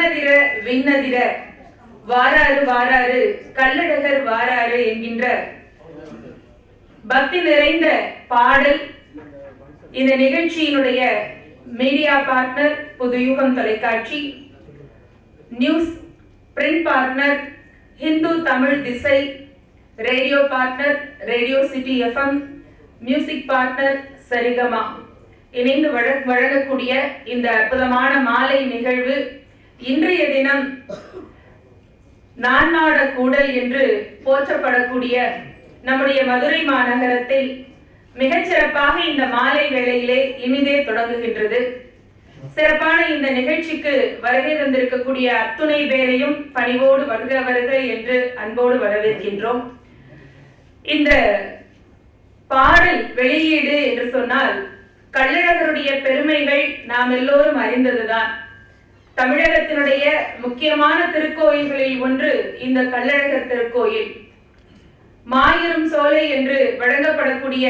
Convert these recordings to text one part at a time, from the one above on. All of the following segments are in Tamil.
வண்ணதிர விண்ணதிர. வாராறு வாராறு கள்ளழகர் வாராறு என்கின்ற பக்தி நிறைந்த பாடல் இந்த நிகழ்ச்சியினுடைய மீடியா பார்ட்னர் புதுயுகம் தொலைக்காட்சி news print partner Hindu Tamil Thisai radio partner radio city FM music partner Saregama. இணைந்து வழங்கக்கூடிய இந்த அற்புதமான மாலை நிகழ்வு இன்றைய தினம் நான்நாட கூடல் என்று போற்றப்படக்கூடிய நம்முடைய மதுரை மாநகரத்தில் மிகச்சிறப்பாக இந்த மாலை வேளையிலே இனிதே தொடங்குகின்றது. சிறப்பான இந்த நிகழ்ச்சிக்கு வருகை தந்திருக்கக்கூடிய அத்துணை பேரையும் பணிவோடு வருக வருக என்று அன்போடு வரவேற்கின்றோம். இந்த பாடல் வெளியீடு என்று சொன்னால் கள்ளழகருடைய பெருமைகள் நாம் எல்லோரும் அறிந்ததுதான். தமிழகத்தினுடைய முக்கியமான திருக்கோயில்களில் ஒன்று இந்த கள்ளழகர் திருக்கோயில். மாயிரும் சோலை என்று வழங்கப்படக்கூடிய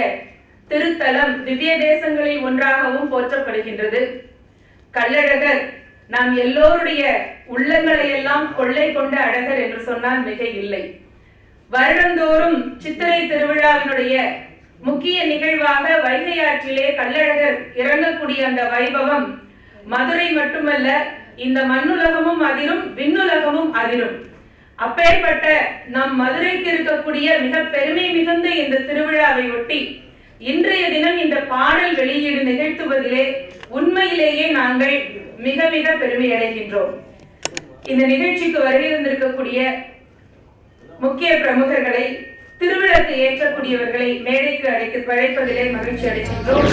திருத்தலம் திவ்ய தேசங்களில் ஒன்றாகவும் போற்றப்படுகின்றது. கள்ளழகர் நாம் எல்லோருடைய உள்ளங்களை எல்லாம் கொள்ளை கொண்ட அழகர் என்று சொன்னால் மிக இல்லை. வருடந்தோறும் சித்திரை திருவிழாவினுடைய முக்கிய நிகழ்வாக வைகை ஆற்றிலே கள்ளழகர் இறங்கக்கூடிய அந்த வைபவம் மதுரை மட்டுமல்ல இந்த மண்ணுலகமும் அதிரும் விண்ணுலகமும் அதிரும். அப்பேற்பட்ட நம் மதுரைக்கு இருக்கக்கூடிய மிக பெருமை மிகுந்த இந்த திருவிழாவை ஒட்டி இன்றைய தினம் இந்த பாடல் வெளியீடு நிகழ்த்துவதிலே உண்மையிலேயே நாங்கள் மிக மிக பெருமை அடைகின்றோம். இந்த நிகழ்ச்சிக்கு வருகிறந்திருக்கக்கூடிய முக்கிய பிரமுகர்களை திருவிழாக்கு ஏற்றக்கூடியவர்களை மேடைக்கு அழைத்து அழைப்பதிலே மகிழ்ச்சி அடைகின்றோம்.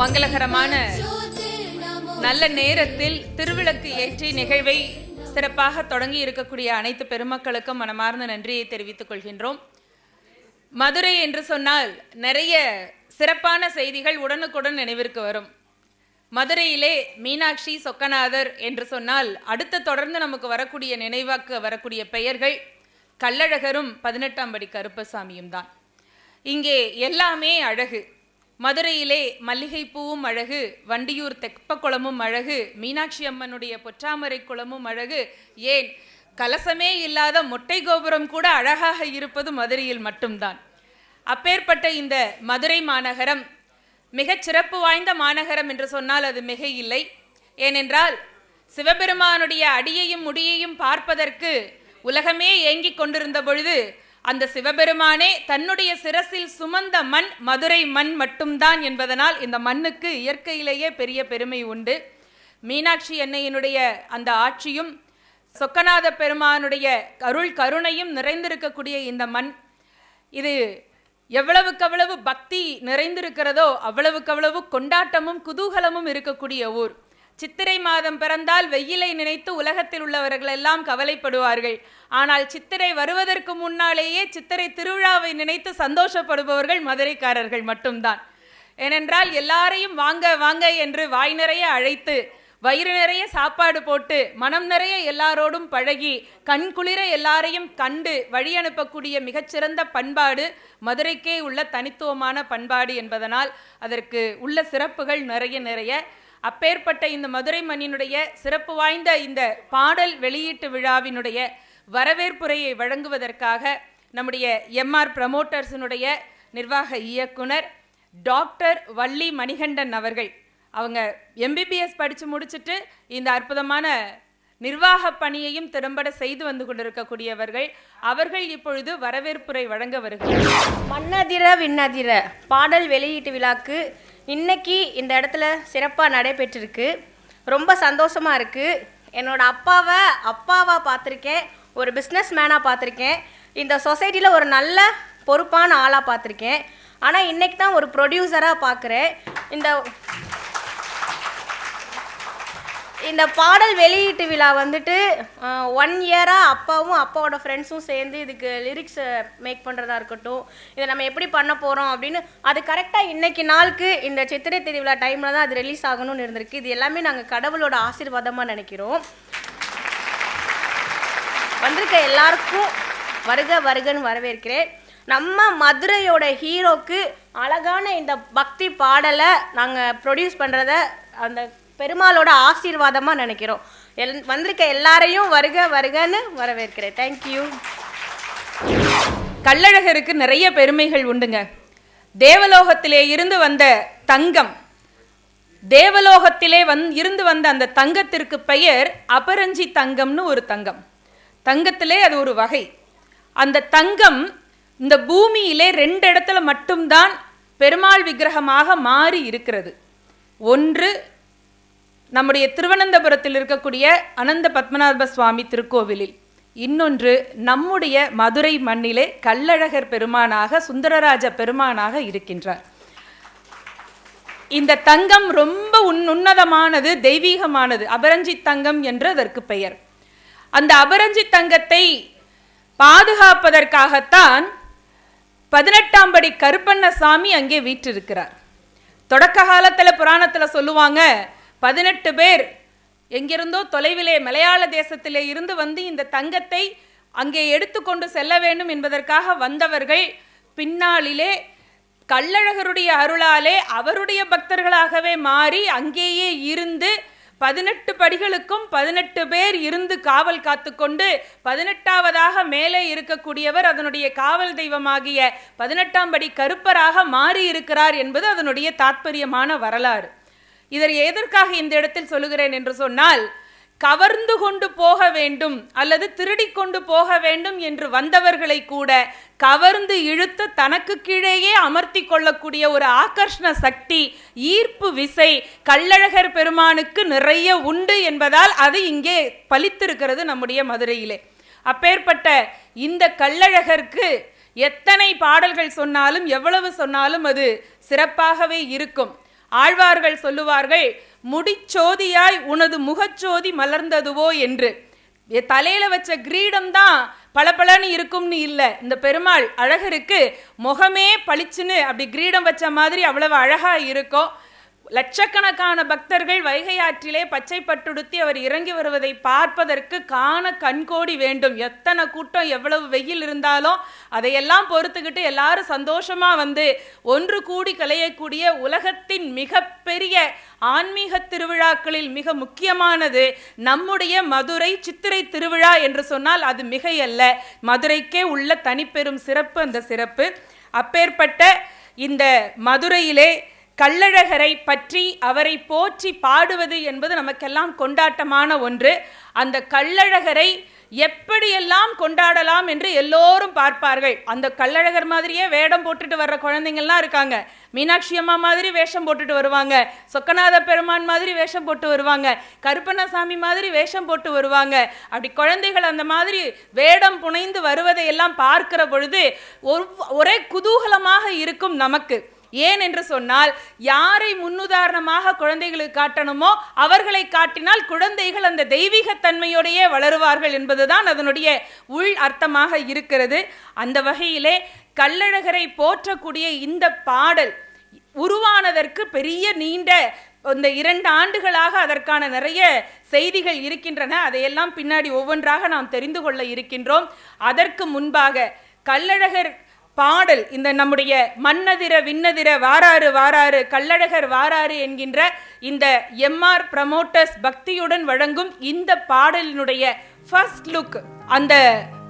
மங்களகரமான நல்ல நேரத்தில் திருவிளக்கு ஏற்றி நிகழ்வை சிறப்பாக தொடங்கி இருக்கக்கூடிய அனைத்து பெருமக்களுக்கும் மனமார்ந்த நன்றியை தெரிவித்துக் கொள்கின்றோம். மதுரை என்று சொன்னால் நிறைய சிறப்பான செய்திகள் உடனுக்குடன் நினைவிற்கு வரும். மதுரையிலே மீனாட்சி சொக்கநாதர் என்று சொன்னால் அடுத்து தொடர்ந்து நமக்கு வரக்கூடிய நினைவாக்கு வரக்கூடிய பெயர்கள் கள்ளழகரும் பதினெட்டாம் படி கருப்பசாமியும் தான். இங்கே எல்லாமே அழகு. மதுரையிலே மல்லிகைப்பூவும் அழகு வண்டியூர் தெப்பக்குளமும் அழகு மீனாட்சி அம்மனுடைய பொற்றாமரை குளமும் அழகு. ஏன்? கலசமே இல்லாத மொட்டை கோபுரம் கூட அழகாக இருப்பது மதுரையில் மட்டும்தான். அப்பேற்பட்ட இந்த மதுரை மாநகரம் மிகச் சிறப்பு வாய்ந்த மாநகரம் என்று சொன்னால் அது மிக இல்லை ஏனென்றால் சிவபெருமானுடைய அடியையும் முடியையும் பார்ப்பதற்கு உலகமே ஏங்கிக் கொண்டிருந்த பொழுது அந்த சிவபெருமானே தன்னுடைய சிரசில் சுமந்த மண் மதுரை மண் மட்டும்தான் என்பதனால் இந்த மண்ணுக்கு இயற்கையிலேயே பெரிய பெருமை உண்டு. மீனாட்சி அன்னையினுடைய அந்த ஆட்சியும் சொக்கநாத பெருமானுடைய அருள் கருணையும் நிறைந்திருக்கக்கூடிய இந்த மண் இது எவ்வளவுக்கவ்வளவு பக்தி நிறைந்திருக்கிறதோ அவ்வளவுக்கவ்வளவு கொண்டாட்டமும் குதூகலமும் இருக்கக்கூடிய ஊர். சித்திரை மாதம் பிறந்தால் வெயிலை நினைத்து உலகத்தில் உள்ளவர்கள் எல்லாம் கவலைப்படுவார்கள். ஆனால் சித்திரை வருவதற்கு முன்னாலேயே சித்திரை திருவிழாவை நினைத்து சந்தோஷப்படுபவர்கள் மதுரைக்காரர்கள் மட்டும்தான். ஏனென்றால் எல்லாரையும் வாங்க வாங்க என்று வாய் நிறைய அழைத்து வயிறு நிறைய சாப்பாடு போட்டு மனம் நிறைய எல்லாரோடும் பழகி கண் குளிர எல்லாரையும் கண்டு வழி அனுப்பக்கூடிய மிகச்சிறந்த பண்பாடு மதுரைக்கே உள்ள தனித்துவமான பண்பாடு என்பதனால் அதற்கு உள்ள சிறப்புகள் நிறைய நிறைய. அப்பேற்பட்ட இந்த மதுரை மண்ணினுடைய சிறப்பு வாய்ந்த இந்த பாடல் வெளியீட்டு விழாவினுடைய வரவேற்புரையை வழங்குவதற்காக நம்முடைய எம்ஆர் ப்ரமோட்டர்ஸினுடைய நிர்வாக இயக்குனர் டாக்டர் வள்ளி மணிகண்டன் அவர்கள். அவங்க எம்பிபிஎஸ் படித்து முடிச்சுட்டு இந்த அற்புதமான நிர்வாக பணியையும் திறம்பட செய்து வந்து கொண்டிருக்கக்கூடியவர்கள் அவர்கள் இப்பொழுது வரவேற்புரை வழங்க வருகிறார் மன்னதிர விண்ணதிர பாடல் வெளியீட்டு விழாக்கு இன்னைக்கு இந்த இடத்துல சிறப்பாக நடைபெற்றிருக்கு. ரொம்ப சந்தோஷமாக இருக்குது என்னோடய அப்பாவை அப்பாவாக பார்த்துருக்கேன். ஒரு பிஸ்னஸ் மேனாக பார்த்துருக்கேன். இந்த சொசைட்டியில் ஒரு நல்ல பொறுப்பான ஆளாக பார்த்துருக்கேன். ஆனால் இன்றைக்கி தான் ஒரு ப்ரொடியூசராக பார்க்குறேன். இந்த இந்த பாடல் வெளியீட்டு விழா வந்துட்டு ஒன் இயராக அப்பாவும் அப்பாவோட ஃப்ரெண்ட்ஸும் சேர்ந்து இதுக்கு லிரிக்ஸ் மேக் பண்ணுறதா இருக்கட்டும் இதை நம்ம எப்படி பண்ண போகிறோம் அப்படின்னு அது கரெக்டாக இன்னைக்கு நாளுக்கு இந்த சித்திரை திருவிழா டைமில் தான் அது ரிலீஸ் ஆகணும்னு இருந்திருக்கு. இது எல்லாமே நாங்கள் கடவுளோட ஆசீர்வாதமாக நினைக்கிறோம். வந்திருக்க எல்லாருக்கும் வருக வருகன்னு வரவேற்கிறேன். நம்ம மதுரையோட ஹீரோக்கு அழகான இந்த பக்தி பாடலை நாங்கள் ப்ரொடியூஸ் பண்ணுறத அந்த பெருமாளோட ஆசீர்வாதமாக நினைக்கிறோம். எல் வந்திருக்க எல்லாரையும் வருக வருகன்னு வரவேற்கிறேன். தேங்க்யூ கள்ளழகருக்கு நிறைய பெருமைகள் உண்டுங்க. தேவலோகத்திலே இருந்து வந்த தங்கம் தேவலோகத்திலே வந் இருந்து வந்த அந்த தங்கத்திற்கு பெயர் அபரஞ்சி தங்கம்னு ஒரு தங்கம். தங்கத்திலே அது ஒரு வகை. அந்த தங்கம் இந்த பூமியிலே ரெண்டு இடத்துல மட்டும்தான் பெருமாள் விக்கிரகமாக மாறி இருக்கிறது. ஒன்று நம்முடைய திருவனந்தபுரத்தில் இருக்கக்கூடிய அனந்த பத்மநாப சுவாமி திருக்கோவிலில். இன்னொன்று நம்முடைய மதுரை மண்ணிலே கள்ளழகர் பெருமானாக சுந்தரராஜ பெருமானாக இருக்கின்றார். இந்த தங்கம் ரொம்ப உன் உன்னதமானது தெய்வீகமானது. அபரஞ்சி தங்கம் என்று அதற்கு பெயர். அந்த அபரஞ்சி தங்கத்தை பாதுகாப்பதற்காகத்தான் பதினெட்டாம் படி கருப்பண்ணசாமி அங்கே வீற்றிருக்கிறார். தொடக்க காலத்தில் புராணத்தில் சொல்லுவாங்க பதினெட்டு பேர் எங்கிருந்தோ தொலைவிலே மலையாள தேசத்திலே இருந்து வந்து இந்த தங்கத்தை அங்கே எடுத்துக்கொண்டு செல்ல வேண்டும் என்பதற்காக வந்தவர்கள் பின்னாளிலே கள்ளழகருடைய அருளாலே அவருடைய பக்தர்களாகவே மாறி அங்கேயே இருந்து பதினெட்டு படிகளுக்கும் பதினெட்டு பேர் இருந்து காவல் காத்துக்கொண்டு பதினெட்டாவதாக மேலே இருக்கக்கூடியவர் அதனுடைய காவல் தெய்வமாகிய பதினெட்டாம் படி கருப்பராக மாறி இருக்கிறார் என்பது அதனுடைய தாத்பரியமான வரலாறு. இதை எதற்காக இந்த இடத்தில் சொல்லுகிறேன் என்று சொன்னால் கவர்ந்து கொண்டு போக வேண்டும் அல்லது திருடி கொண்டு போக வேண்டும் என்று வந்தவர்களை கூட கவர்ந்து இழுத்து தனக்கு கீழேயே அமர்த்தி கொள்ளக்கூடிய ஒரு ஆகர்ஷண சக்தி ஈர்ப்பு விசை கள்ளழகர் பெருமானுக்கு நிறைய உண்டு என்பதால் அது இங்கே பலித்திருக்கிறது நம்முடைய மதுரையிலே. அப்பேற்பட்ட இந்த கள்ளழகருக்கு எத்தனை பாடல்கள் சொன்னாலும் எவ்வளவு சொன்னாலும் அது சிறப்பாகவே இருக்கும். ஆழ்வார்கள் சொல்லுவார்கள் முடிச்சோதியாய் உனது முகச்சோதி மலர்ந்ததுவோ என்று. தலையில வச்ச கிரீடம் தான் பளபளன்னு இருக்கும்னு இல்லை. இந்த பெருமாள் அழகருக்கு முகமே பளிச்சுன்னு அப்படி கிரீடம் வச்ச மாதிரி அவ்வளவு அழகா இருக்கும் லட்சக்கணக்கான பக்தர்கள் வைகை ஆற்றிலே பச்சை பட்டுடுத்தி அவர் இறங்கி வருவதை பார்ப்பதற்கு காண கண்கோடி வேண்டும். எத்தனை கூட்டம் எவ்வளவு வெயில் இருந்தாலும் அதையெல்லாம் பொறுத்துக்கிட்டு எல்லாரும் சந்தோஷமா வந்து ஒன்று கூடி கலையக்கூடிய உலகத்தின் மிகப்பெரிய ஆன்மீக திருவிழாக்களில் மிக முக்கியமானது நம்முடைய மதுரை சித்திரை திருவிழா என்று சொன்னால் அது மிகையல்ல. மதுரைக்கே உள்ள தனிப்பெரும் சிறப்பு அந்த சிறப்பு. அப்பேற்பட்ட இந்த மதுரையிலே கள்ளழகரை பற்றி அவரை போற்றி பாடுவது என்பது நமக்கெல்லாம் கொண்டாட்டமான ஒன்று. அந்த கள்ளழகரை எப்படியெல்லாம் கொண்டாடலாம் என்று எல்லோரும் பார்ப்பார்கள். அந்த கள்ளழகர் மாதிரியே வேடம் போட்டுட்டு வர்ற குழந்தைங்கள்லாம் இருக்காங்க. மீனாட்சி அம்மா மாதிரி வேஷம் போட்டுட்டு வருவாங்க. சொக்கநாத பெருமான் மாதிரி வேஷம் போட்டு வருவாங்க. கருப்பண்ணசாமி மாதிரி வேஷம் போட்டு வருவாங்க. அப்படி குழந்தைகள் அந்த மாதிரி வேடம் புனைந்து வருவதையெல்லாம் பார்க்கிற பொழுது ஒரே குதூகலமாக இருக்கும் நமக்கு. ஏன் என்று சொன்னால் யாரை முன்னுதாரணமாக குழந்தைகளுக்கு காட்டணுமோ அவர்களை காட்டினால் குழந்தைகள் அந்த தெய்வீக தன்மையோடையே வளருவார்கள் என்பதுதான் அதனுடைய உள் அர்த்தமாக இருக்கிறது. அந்த வகையிலே கள்ளழகரை போற்றக்கூடிய இந்த பாடல் உருவானதற்கு பெரிய நீண்ட இந்த இரண்டு ஆண்டுகளாக அதற்கான நிறைய செய்திகள் இருக்கின்றன. அதையெல்லாம் பின்னாடி ஒவ்வொன்றாக நாம் தெரிந்து கொள்ள இருக்கின்றோம். அதற்கு முன்பாக கள்ளழகர் பாடல் இந்த நம்முடைய மன்னதிர விண்ணதிர வாராறு வாராறு கள்ளழகர் வாராறு என்கின்ற இந்த எம்ஆர் ப்ரமோட்டர்ஸ் பக்தியுடன் வழங்கும் இந்த பாடலினுடைய ஃபர்ஸ்ட் லுக் அந்த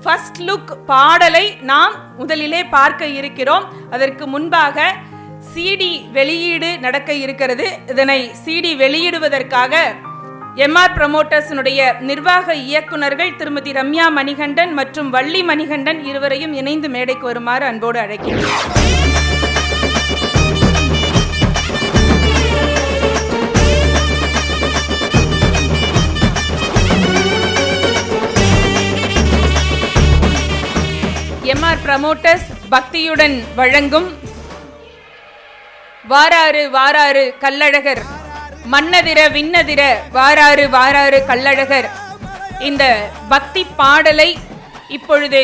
ஃபர்ஸ்ட் லுக் பாடலை நாம் முதலிலே பார்க்க இருக்கிறோம். அதற்கு முன்பாக சிடி வெளியீடு நடக்க இருக்கிறது. இதனை சிடி வெளியிடுவதற்காக எம்ஆர் ப்ரமோட்டர்ஸினுடைய நிர்வாக இயக்குனர்கள் திருமதி ரம்யா மணிகண்டன் மற்றும் வள்ளி மணிகண்டன் இருவரையும் இணைந்து மேடைக்கு வருமாறு அன்போடு அழைக்கிறேன் எம்ஆர் ப்ரமோட்டர்ஸ் பக்தியுடன் வழங்கும் வாராறு வாராறு கள்ளழகர் மன்னதிர விண்ணதிர வாராறு வாராறு கள்ளழகர். இந்த பக்தி பாடலை இப்பொழுது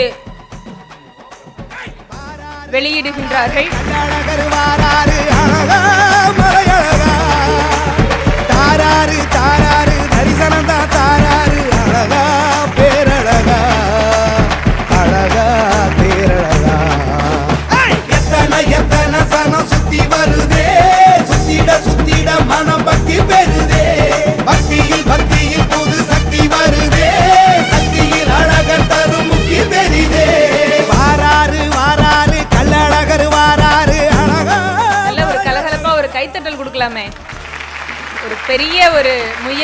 வெளியிடுகின்றார்கள்.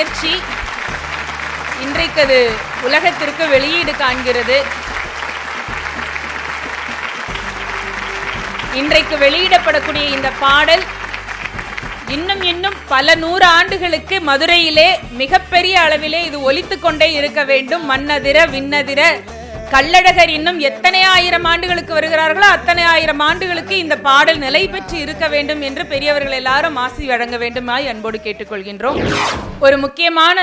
முயற்சி இன்றைக்கு அது உலகத்திற்கு வெளியீடு காண்கிறது. இன்றைக்கு வெளியிடப்படக்கூடிய இந்த பாடல் இன்னும் இன்னும் பல நூறு ஆண்டுகளுக்கு மதுரையிலே மிகப்பெரிய அளவிலே இது ஒலித்து கொண்டே இருக்க வேண்டும். மன்னதிர விண்ணதிர கள்ளழகர் இன்னும் எத்தனை ஆயிரம் ஆண்டுகளுக்கு வருகிறார்களோ அத்தனை ஆயிரம் ஆண்டுகளுக்கு இந்த பாடல் நிலை பெற்று இருக்க வேண்டும் என்று பெரியவர்கள் எல்லாரும் ஆசி வழங்க வேண்டுமாய் அன்போடு கேட்டுக்கொள்கின்றோம். ஒரு முக்கியமான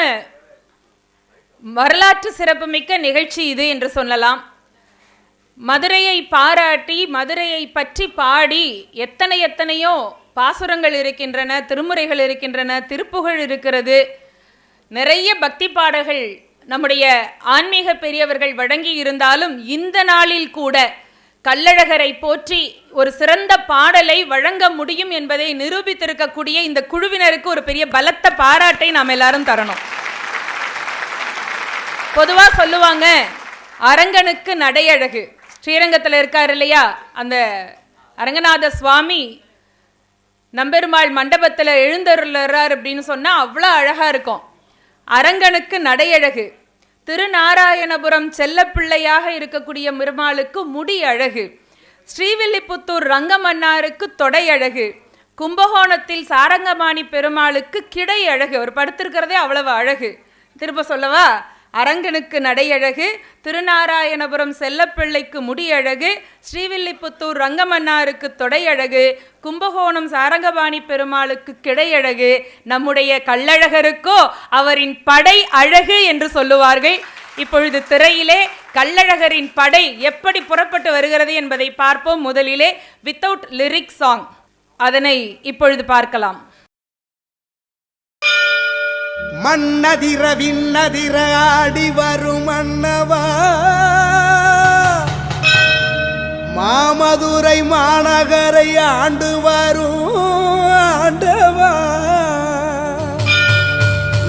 வரலாற்று சிறப்புமிக்க நிகழ்ச்சி இது என்று சொல்லலாம். மதுரையை பாராட்டி மதுரையை பற்றி பாடி எத்தனை எத்தனையோ பாசுரங்கள் இருக்கின்றன திருமுறைகள் இருக்கின்றன திருப்புகழ் இருக்கிறது. நிறைய பக்தி பாடல்கள் நம்முடைய ஆன்மீக பெரியவர்கள் வழங்கி இருந்தாலும் இந்த நாளில் கூட கள்ளழகரை போற்றி ஒரு சிறந்த பாடலை வழங்க முடியும் என்பதை நிரூபித்திருக்கக்கூடிய இந்த குழுவினருக்கு ஒரு பெரிய பலத்த பாராட்டை நாம் எல்லாரும் தரணும். பொதுவா சொல்லுவாங்க அரங்கனுக்கு நடையழகு. ஸ்ரீரங்கத்தில் இருக்கார் இல்லையா? அந்த அரங்கநாத சுவாமி நம்பெருமாள் மண்டபத்தில் எழுந்தருள்ளார் அப்படின்னு சொன்னால் அவ்வளோ அழகாக இருக்கும். அரங்கனுக்கு நடையழகு. திருநாராயணபுரம் செல்லப்பிள்ளையாக இருக்கக்கூடிய பெருமாளுக்கு முடி அழகு ஸ்ரீவில்லிபுத்தூர் ரங்கமன்னாருக்கு தொடை அழகு கும்பகோணத்தில் சாரங்கமாணி பெருமாளுக்கு கிடை அழகு அவர் படுத்திருக்கிறதே அவ்வளவு அழகு. திரும்ப சொல்லவா? அரங்கனுக்கு நடையழகு திருநாராயணபுரம் செல்லப்பிள்ளைக்கு முடியழகு ஸ்ரீவில்லிபுத்தூர் ரங்கமன்னாருக்கு தொடையழகு கும்பகோணம் சாரங்கபாணி பெருமாளுக்கு கிடையழகு. நம்முடைய கள்ளழகருக்கோ அவரின் படை அழகு என்று சொல்லுவார்கள். இப்பொழுது திரையிலே கள்ளழகரின் படை எப்படி புறப்பட்டு வருகிறது என்பதை பார்ப்போம். முதலிலே வித்தவுட் லிரிக் சாங் அதனை இப்பொழுது பார்க்கலாம். மன்னதிர விண்ணதிர ஆடி வரும் மன்னவா மாமதுரை மாநகரை ஆண்டு வரும் ஆண்டவா.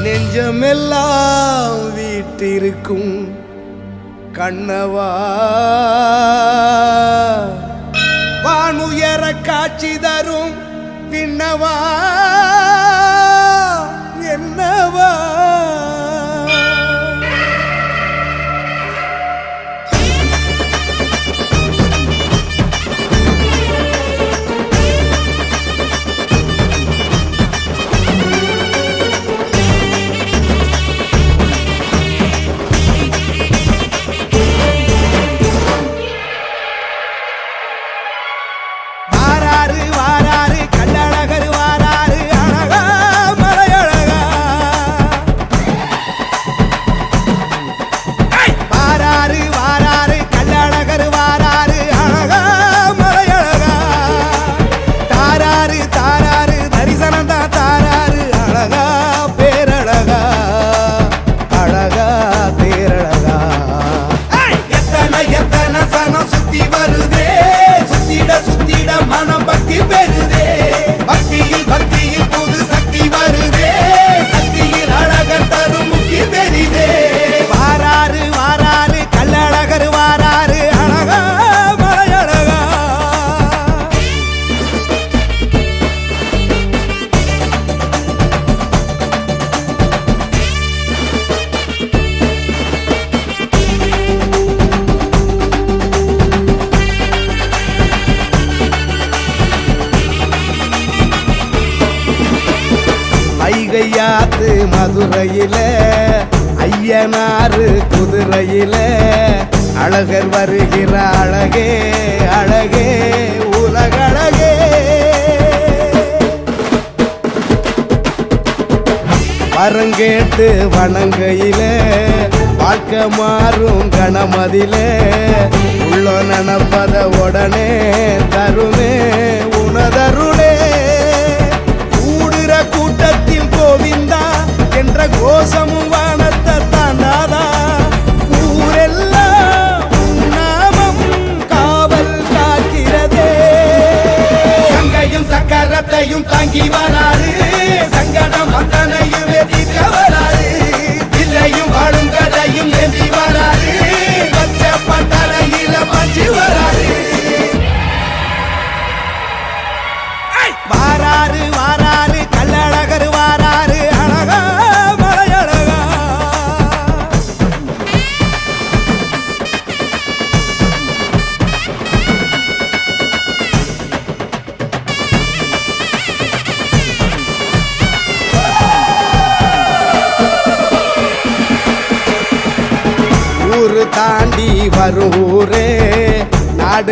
நெஞ்சமெல்லாம் வீட்டிருக்கும் கண்ணவா. வானுயர காட்சி தரும் பின்னவா மாந்துரையில ஐயனாறு குதிரையில அழகர் வருகிற அழகே அழகே உலகழகே. வரங்கேட்டு வணங்கையில வாழ்க்கை மாறும் கணமதியில உள்ள நினப்பத உடனே தருமே உனதருளே கூடுற கூட்ட என்ற கோஷமும் வானத்தை தாண்டாதா ஊரெல்லாம் நாமம் காவல் காக்கிறதே. சங்கையும் சக்கரத்தையும் தாங்கி வராது. சங்கடம் அத்தனையும் தீர்க்க வராது இல்லையும் வாழும் கதையும் ஏந்தி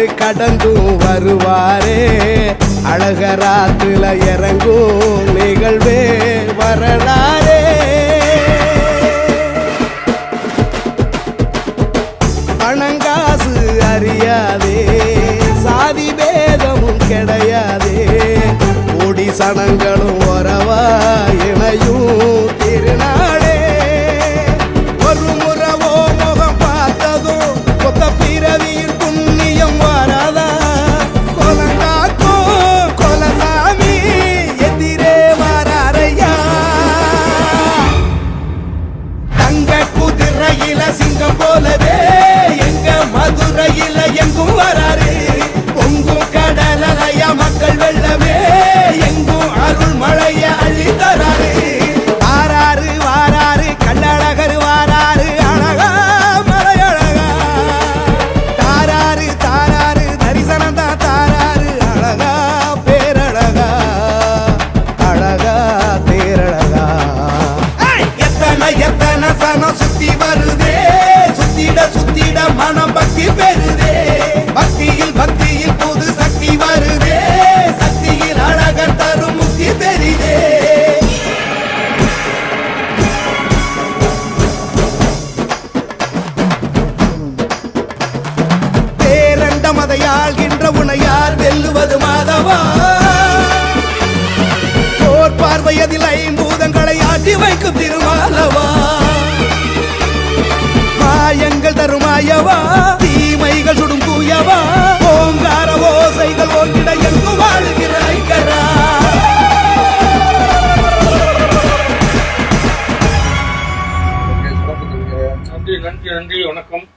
ஆத்து கடந்தும் வருவாரே. அழகராத்துல இறங்கும் நிகழ்வே வரலாறே. பணங்காசு அறியாதே சாதி பேதமும் கிடையாதே. கோடி சனங்களும் உறவா இணையும் திருநாள். மதுரையில சிங்கம் போலவே எங்க மதுரையில எங்கும் வராரு. நன்றி வணக்கம்.